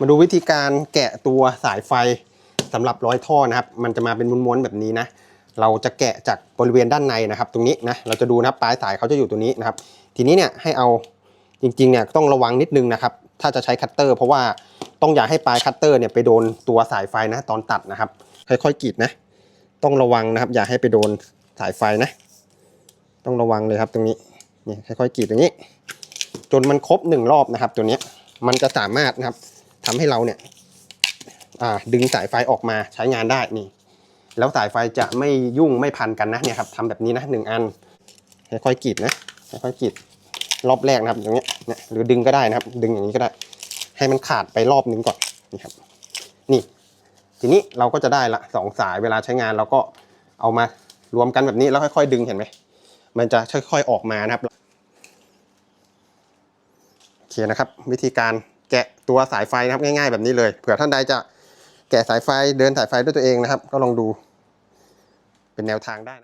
มาดูวิธีการแกะตัวสายไฟสำหรับร้อยท่อนะครับ มันจะมาเป็นม้วนๆแบบนี้นะ เราจะแกะจากบริเวณด้านในนะครับ ตรงนี้นะ เราจะดูนะครับปลายสายเขาจะอยู่ตรงนี้นะครับ ทีนี้เนี่ยให้เอาจริงๆเนี่ยต้องระวังนิดนึงนะครับ ถ้าจะใช้คัตเตอร์ เพราะว่าต้องอย่าให้ปลายคัตเตอร์เนี่ยไปโดนตัวสายไฟนะตอนตัดนะครับ ค่อยๆกรีดนะ ต้องระวังนะครับ อย่าให้ไปโดนสายไฟนะ ต้องระวังเลยครับตรงนี้นี่ค่อยๆกรีดอย่างนี้ จนมันครบหนึ่งรอบนะครับ ตัวนี้มันจะสามารถนะครับ ทำให้เราเนี่ยดึงสายไฟออกมาใช้งานได้นี่ แล้วสายไฟจะไม่ยุ่งไม่พันกันนะเนี่ยครับทำแบบนี้นะหนึ่งอันค่อยๆกรีดนะค่อยๆกรีดรอบแรกนะครับอย่างเงี้ยเนี่ยหรือดึงก็ได้นะครับ ดึงอย่างนี้ก็ได้ ให้มันขาดไปรอบนึงก่อนนี่ครับ นี่ ทีนี้เราก็จะได้ละสองสายเวลาใช้งานเราก็เอามารวมกันแบบนี้แล้วค่อยๆดึงเห็นไหมมันจะค่อยๆออกมานะครับโอเคนะครับ วิธีการ แกะตัวสายไฟนะครับง่าย ๆ แบบนี้เลยเผื่อท่านใดจะแกะสายไฟเดินสายไฟด้วยตัวเองนะครับ ก็ลองดู เป็นแนวทางได้นะ